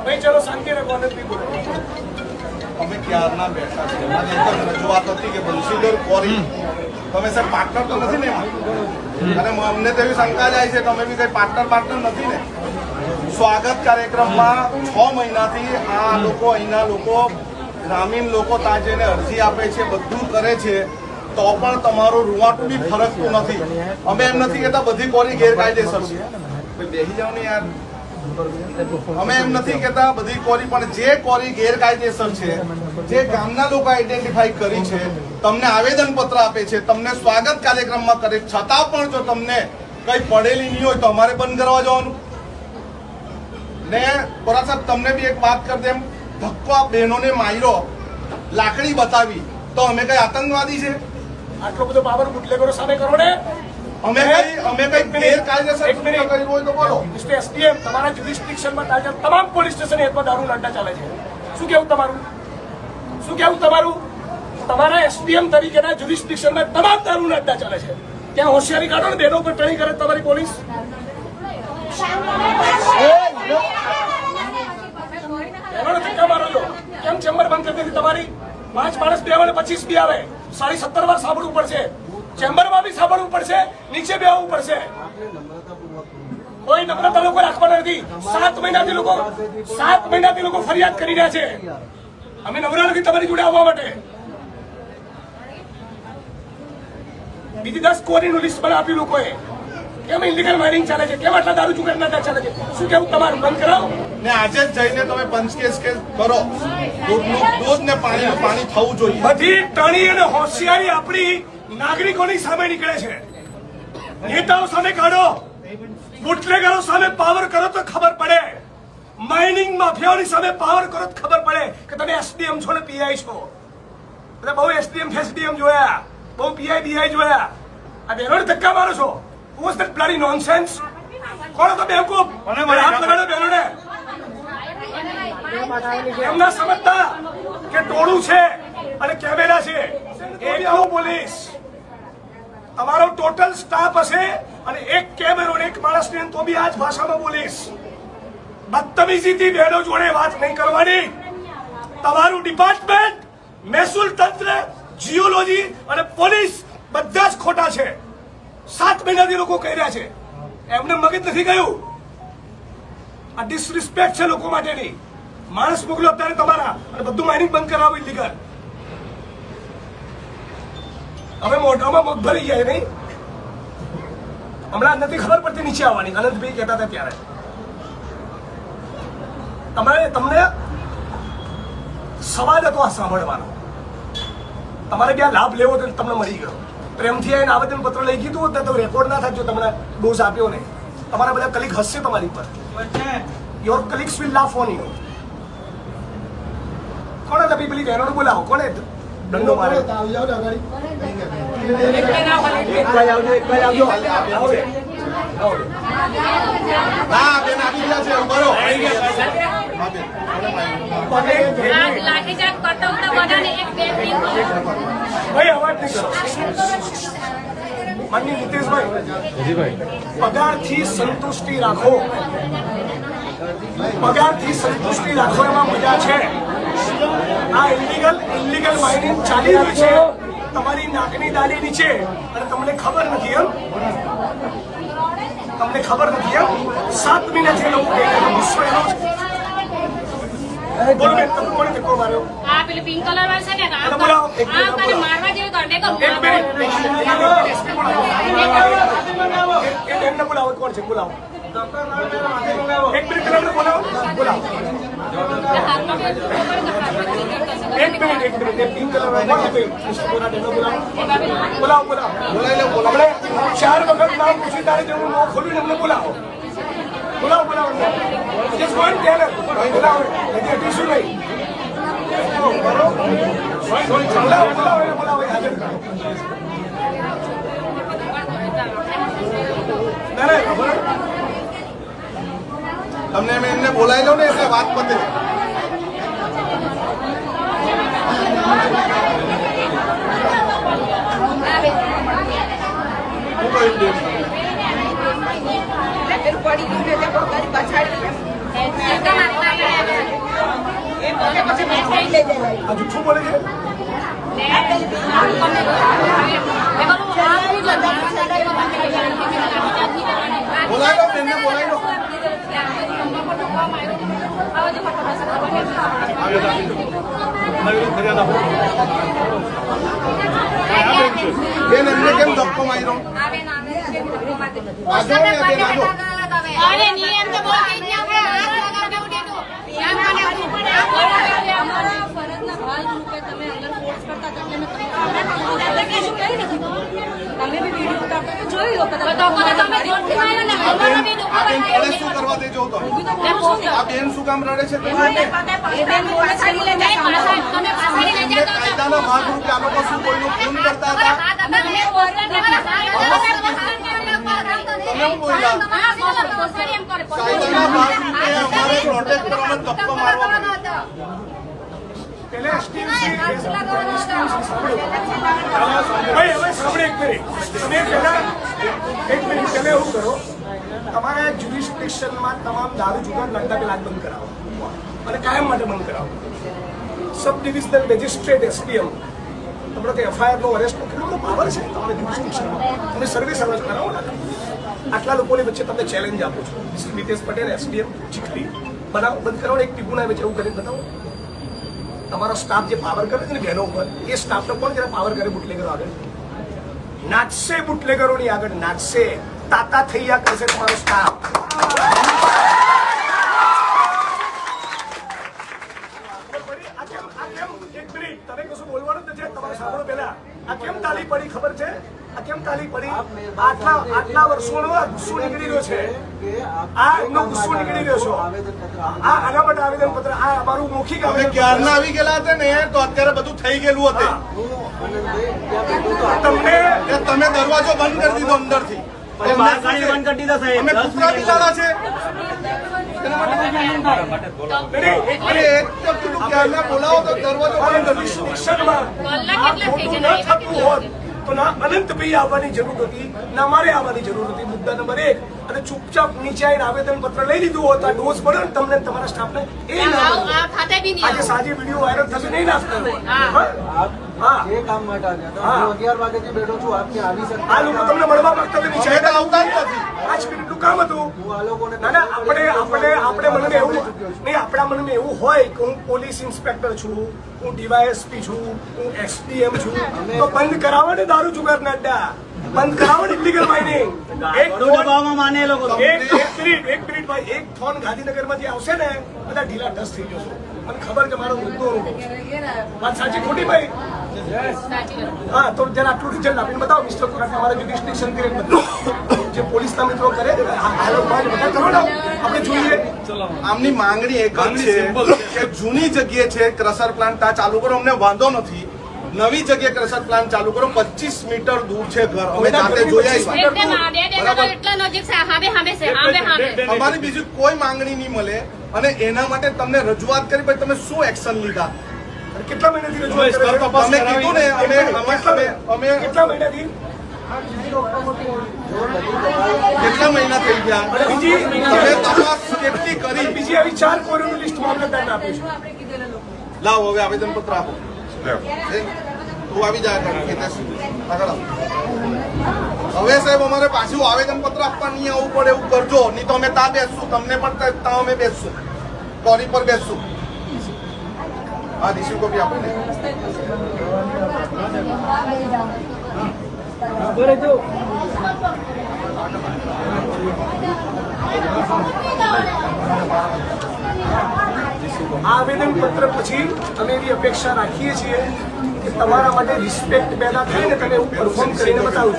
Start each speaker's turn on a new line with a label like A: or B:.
A: ભાઈ
B: હતી કે બંશીધર કોરી તમે સર પાર્ટનર તો નથી ને અને અમને તેવી શંકા જાય છે તમે બી કઈ પાર્ટનર પાર્ટનર નથી ને? સ્વાગત કાર્યક્રમમાં છ મહિનાથી આ લોકો અહીંના લોકો ગ્રામીણ લોકો ત્યાં જઈને અરજી આપે છે બધું કરે છે તો પણ તમારું રૂવાટું બી ફરકતું નથી. અમે એમ નથી કહેતા બધી કોરી ગેરકાયદેસર છે. બેસી જાવ ને યાર. અમે એમ નથી કહેતા બધી કોરી પણ જે કોરી ગેરકાયદેસર છે જે ગામના લોકો આઈડેન્ટિફાઈ કરી છે તમને આવેદન પત્ર આપે છે તમને સ્વાગત કાર્યક્રમમાં કરે છતાં પણ જો તમને કઈ પડેલી નહીં હોય તો અમારે બંધ કરવા જવાનું. ને કોરા સાહેબ તમને બી એક વાત કરી દેમ ધક્કો આ બહેનોને માર્યો લાકડી બતાવી તો અમે કઈ આતંકવાદી છે?
A: આટલો બધો પાવર બુટલેગરો સામે કરો ને.
B: અમે કઈ અમે કઈ ગેરકાયદેસર. કર્યું હોય તો બોલો.
A: મિસ્ટર એસડીએમ તમારા જ્યુરિસ્ડિક્શનમાં તાજા તમામ પોલીસ સ્ટેશન હેઠમાં દારૂ અડ્ડા ચાલે છે. શું કેવું તમારું? શું કેવું તમારું? તમારા એસડીએમ તરીકેના જ્યુરિસ્ડિક્શનમાં તમામ દારૂ અડ્ડા ચાલે છે. ત્યાં હોશિયારી કાઢો ને બેનો પર ટ્રેનિંગ કરે તમારી પોલીસ. એનો ધક્કા મારો છો. કેમ ચેમ્બર બંધ કરી તમારી? પાંચ માણસ બે આવે પચીસ બી આવે. સાડી સત્તર વાર સાંભળવું પડશે. ચેમ્બરમાં બી સાંભળવું પડશે. નીચે બેહવું પડશે. કોઈ નમ્રતા લોકો રાખવાના નથી. સાત મહિનાથી લોકો સાત મહિનાથી લોકો ફરિયાદ કરી રહ્યા છે. અમે નવરા નથી તમારી જોડે આવવા માટે. બીજી દસ કોરીનું લિસ્ટ પણ આપ્યું લોકોએ. કેમ ઇલીગલ માઇનિંગ ચાલે છે. કેમ આટલા દારૂ ચુકાટના ચાલે છે? શું કેવું? તમારું બંધ કરાવો.
B: ને આજે જ જઈને તમે પંચકેસ કેસ કરો. દૂધનું દૂધ ને પાણી પાણી થવું જોઈએ.
A: બધી ટણી અને હોશિયારી આપણી નાગરિકોની સામે નીકળે છે. નેતાઓ સામે કાઢો. બુટલેગરો સામે પાવર કરો તો ખબર પડે. માઇનિંગ માફિયાઓની સામે પાવર કરો તો ખબર પડે કે તમે એસડીએમ છો ને પીઆઈ છો. એટલે બહુ એસડીએમ ફેસડીએમ જોયા. બહુ પીઆઈ બીઆઈ જોયા. આ બેરોડ ધક્કા મારો છો. Was that bloody nonsense? કોણ તો બેવકૂફ
C: મને મારી
A: હાથ લગાડો એમ એમના સમજતા કે ટોળું છે અને કેમેરા છે. એકલું પોલીસ. તમારો ટોટલ સ્ટાફ હશે અને એક કેમેરો એક માણસ ને તો બી આ જ ભાષામાં બોલીશ. બદતમીજીથી બહેનો જોડે વાત નહીં કરવાની. તમારું ડિપાર્ટમેન્ટ મહેસૂલ તંત્ર જીઓલોજી અને પોલીસ બધા જ ખોટા છે. સાત મહિનાથી લોકો કહી રહ્યા છે. એમને મગજ નથી ગયું. આ ડિસરિસ્પેક્ટ છે લોકો માટેની. માણસ મોકલો અત્યારે તમારા. અને બધું માઇનિંગ બંધ કરાવો ઇલીગલ હવે મોઢામાં મગ ભરી જાય નહીં? હમણાં નથી ખબર પડતી નીચે આવવાની. અનંતભાઈ કહેતા હતા ત્યારે. તમારે તમને સવાલ હતો આ સાંભળવાનો. તમારે ત્યાં લાભ લેવો તો તમને મળી ગયો. પ્રેમથી આવીને આવેદન પત્ર લઈ કીધું હોત ને તો રેકોર્ડ ના થાય જો તમને ડોઝ આપ્યો ને તમારા બધા કલિક હસશે તમારી પર your cliques will laugh on you કોણે તમે પેલી બહેનોને બોલાવો? દંડો મારે. ભાઈ
D: હતા
A: અવાજ નહીં કરો. માનની નીતિશભાઈ પગારથી સંતુષ્ટિ રાખો. પગારથી સંતુષ્ટિ રાખો એમાં મજા છે. આ ઇલીગલ ઇલીગલ માઇનિંગ ચાલી રહ્યું છે. તમારી નાકની દાલી નીચે. અને તમને ખબર નથી એમ. તમને ખબર નથી એમ. સાત મહિનાથી લોકો ગુસ્સો એનો છે બોલો બેન તમે કોને ધક્કો માર્યો
D: આ પેલી પિંક કલર વાળી છે ને કરીને
A: બોલાવો.
D: મારવા જેવી તો અટેક
A: એક મિનિટ એમને બોલાવો કોણ છે? બોલાવો. એક મિનિટ પેલા બોલાવો. બોલાવો. એક મિનિટ એક મિનિટ પિંક કલર કોણ બોલાવો. બોલાવો બોલાવો.
B: બોલાવો
A: ચાર વખત નામ પૂછી તારે જેવું મોં ખોલ્યું ને એમને બોલાવો. બોલાવો બોલાવો. જસ્ટ વન ટેલર બોલાવો. એટલે ટીશું નહીં બોલાવો બોલાવો એને બોલાવો હાજર કરો
B: તમને મેં એમને બોલાવી દઉં ને એટલે વાત પતે. Everybody do કેમ ધક્કો માર્યો આવે ના
D: આવે ધક્કો માર્યો
B: બેન શું કામ રડે છે કાયદાના ભાગરૂપે આ લોકો શું કોઈનું ખૂન કરતા હતા
D: તમારા
A: જ્યુરિસ્ડિક્શનમાં તમામ દારૂ જુગાર લગતા પેલા બંધ કરાવો. અને કાયમ માટે બંધ કરાવો. સબ ડિવિઝનલ મેજિસ્ટ્રેટ એસડીએમ આપણે કે એફઆઈઆરનો અરેસ્ટ નો કેટલો પાવર છે તમારા જ્યુરિસ્ડિક્શનમાં તમે સર્વિસ અરજ કરાવો ને. આટલા લોકોની વચ્ચે તમને ચેલેન્જ આપું છું. શ્રી નીતેશ પટેલ, એસડીએમ, ચીખલી. બનાવો, બંધ કરાવો એક ટીપુના છે, એવું કરીને બતાવો. તમારો સ્ટાફ જે પાવર કરે છે ને બહેનો ઉપર, એ સ્ટાફનો કોણ જરા પાવર કરે બુટલેગરો આગળ? નાચશે બુટલેગરોની આગળ, નાચશે. તાતા થઈ ગયા કરશે તમારો સ્ટાફ આ કેમ આ કેમ એક મિનિટ તમે કશું બોલવાનું જ નથી તમારે સાંભળો પહેલા આ કેમ તાલી પડી ખબર છે આ કેમ તાલી પડી આટલા આટલા વર્ષોનો આ ગુસ્સો નીકળી રહ્યો છે આ એમનો ગુસ્સો નીકળી રહ્યો છો. આ આના માટે આવેદન પત્ર આ અમારું મૌખિક આવેદન
B: ક્યારના આવી ગયેલા હતા ને તો અત્યારે બધું થઈ ગયેલું હતું.
A: તમને
B: તમે દરવાજો બંધ કરી દીધો અંદરથી. દરવાજો બંધ કરી દીધો.
A: તો ના અનંતભાઈ આવવાની જરૂર હતી ના મારે આવવાની જરૂર હતી મુદ્દા નંબર એક અને ચૂપચાપ નીચે આવીને આવેદન પત્ર લઈ લીધું હોત આ ડોઝ પડે ને તમને તમારા સ્ટાફને એ ના
D: આવું-
A: મળે.
D: આ ખાતે બી નહીં
A: આજે. સાંજે વીડિયો વાયરલ થશે નહીં નાખતા
D: હા.
A: હા
E: એ કામ માટે આવ્યા હતા
A: હા.
E: અગિયાર વાગ્યાથી બેઠો છું આપને આવી શકતા
A: આ લોકો તમને મળવા માંગતા હતા નીચે
B: અમે આવતા જ નથી
A: પાંચ મિનિટનું કામ હતું. ના ના આપણે આપણે આપણે મનમાં એવું નહીં આપણા મનમાં એવું હોય કે હું પોલીસ ઇન્સ્પેક્ટર છું હું ડીવાયએસપી છું હું એસડીએમ છું તો બંધ કરાવો ને દારૂ જુગાર નડ્ડા બંધ કરાવો ને ઇલીગલ માઇનિંગ એક
F: દબાવમાં માને લોકો
A: એક મિનિટ એક મિનિટ ભાઈ એક ફોન ગાંધીનગરમાંથી આવશે ને બધા ઢીલા ઢસ થઈ જશે. મને ખબર કે મારો મુદ્દો વાત સાચી ખોટી ભાઈ. હા તો જરા આટલું રિઝલ્ટ આપીને બતાવો મિસ્ટર કોરાટ અમારા જે ડિસ્ટિંક્શન કરે જે પોલીસના મિત્રો કરે આપણે જોઈએ
B: આમની માંગણી એક જ છે કે જૂની જગ્યાએ છે ક્રશર પ્લાન્ટ આ ચાલુ કરો અમને વાંધો નથી. નવી જગ્યાએ ક્રશર પ્લાન્ટ ચાલુ કરો પચીસ મીટર દૂર છે ઘર. અમે જાતે
D: હામે
B: અમારી બીજી કોઈ માંગણી નહીં મળે. અને એના માટે તમને રજૂઆત કરી પછી તમે શું એક્શન લીધા?
A: કેટલા મહિનાથી રજૂઆત કરે છે?
B: તમે કીધું ને અમે અમે અમે અમે
A: કેટલા મહિનાથી?
B: કેટલા મહિના થઈ ગયા?
A: બીજી
B: તમે તપાસ કેટલી કરી?
A: બીજી આવી ચાર કોરીનું લિસ્ટ મામલતદારને આપ્યું છે
B: લાવો હવે આવેદન પત્ર આપો તું આવી જાય. હવે સાહેબ અમારે પાછું આવેદન પત્ર આપવા નહીં આવવું પડે એવું કરજો. નહીં તો અમે ત્યાં બેસશું. તમને પણ ત્યાં- ત્યાં અમે બેસશું. કોરી પર બેસશું? હા રિસીવ કોપી આપો ને.
A: આ આવેદન પત્ર પછી અમે એવી અપેક્ષા રાખીએ છીએ કે તમારા માટે રિસ્પેક્ટ પેદા થાય ને તમે એવું પરફોર્મ કરીને બતાવજો